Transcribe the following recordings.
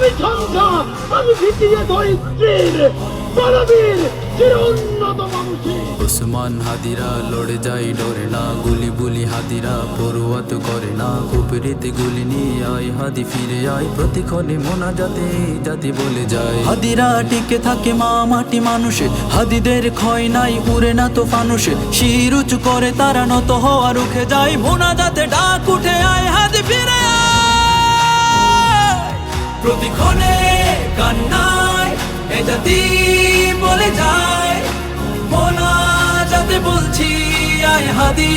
আমি ঝঞ্ঝা আমি ভিতিয়ে ধরি স্ত্রীর। বলবীর চির উন্নত মানুষের। ওসমান হাদিরা লড়ে যায়, ডরে না। গুলি বুলি হাদিরা পড়ুয়াত করে না। কুপরিতে গুলি নিয়ে আয়, হাদি ফিরে আয়। প্রতিক্ষণে মোনা যাতে জাতি বলে যায়। হাদিরা টিকে থাকে মা মাটি মানুষে। হাদিদের ক্ষয় নাই, উড়ে না তো ফানুষে শির করে তারা নত হওয়া রুখে যায়। মোনা যাতে ডাক প্রতিক্ষণে কান্নায়, এ জাতি বলে যায় মোনা যাতে বলছি, আয় হাদি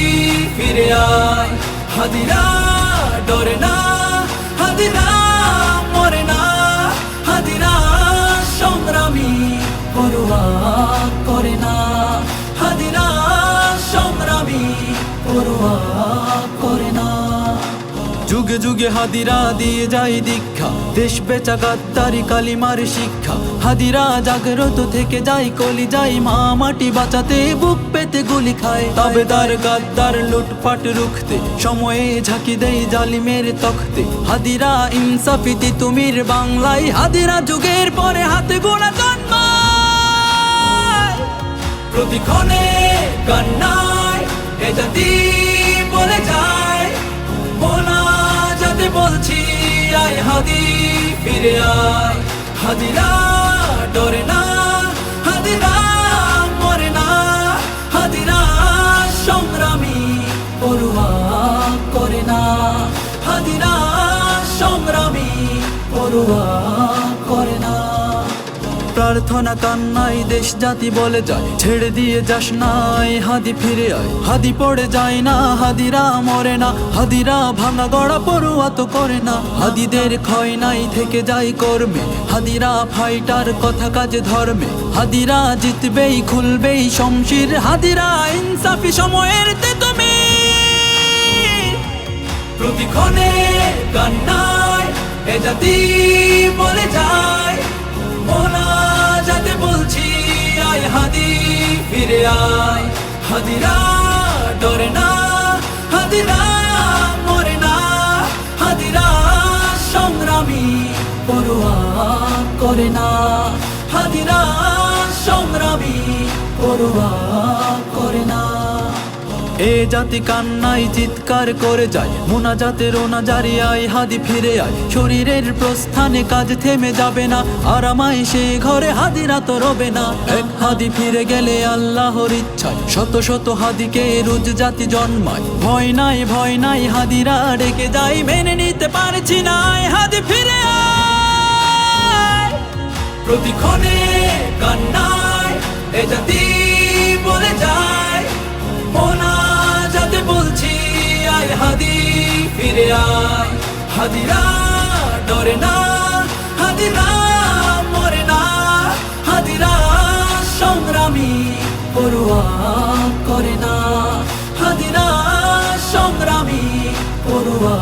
ফিরে আয়। হাদিরা ডরে না, হাদিরা মরে না, হাদিরা সংগ্রামী পড়ুয়া করে না। হাদিরা সংগ্রামী পড়ুয়া করে না যুগে যুগে হাদিরা দিয়ে যায় দীক্ষা। দেশ বেচা গাদ্দারি কালিমার শিক্ষা। হাদিরা জাগ্রত থেকে যাই কলি যাই মা, মাটি বাঁচাতে বুক পেতে গুলি খায়। তবে তার গাদ্দার লুটপাট রুখতে, সময়ে ঝাঁকি দেই জালিমের তখতে। হাদিরা ইনসাফিতি তুমির বাংলায়, হাদিরা যুগের পরে হাতে গোনা জন্মায় প্রতিক্ষণে কান্নায়, এ জাতি হাদি ফিরে আয়। হাদিরা ডরে না, হাদিরা মরে না। হাদিরা সংগ্রামী পড়ুয়া করে না। হাদিরা সংগ্রামী পড়ুয়া প্রার্থনা কান্নাই দেশ জাতি বলে যায়। ছেড়ে দিয়ে যাস নাই, হাদি ফিরে আয়। হাদি পড়ে যায় না, হাদিরা মরে না। হাদিরা ভাঙা গড়া পড়ুয়া তো করে না। হাদিদের ক্ষয় নাই থেকে যায় কর্মে। হাদিরা ফাইটার কথা কাজে ধর্মে। হাদিরা জিতবেই, খুলবেই শমশির। হাদিরা ইনসাফি সময়ের তুমি প্রতিক্ষণে কান্নায় এ জাতি বলে যায়। আয় হাদি ফিরে আয়। হাদিরা ডরে না, হাদিরা মরে না। হাদিরা সংগ্রামী পড়ুয়া করে না। হাদিরা সংগ্রামী পড়ুয়া এ জাতি কান্নাই চিৎকার করে যায় মোনা জাতের ওনা জারি আয় হাদি ফিরে আয়। শরীরের প্রস্থানে কাজ থেমে যাবে না আর আমায় সে ঘরে হাদিরা তো রবে না। এক হাদি ফিরে গেলে আল্লাহর ইচ্ছায়, শত শত হাদিকে রোজ জাতি জন্মায়। ভয় নাই ভয় নাই, হাদিরা ডেকে যাই মেনে নিতে পারছি না হাদি ফিরে আয়। প্রতিক্ষণে কান্নায় এ জাতি ফিরে আয়। হাদিরা ডরে না, হাজিরা মরে না। হাজিরা সংগ্রামী পড়ুয়া করে না। হাজিরা সংগ্রামী পড়ুয়া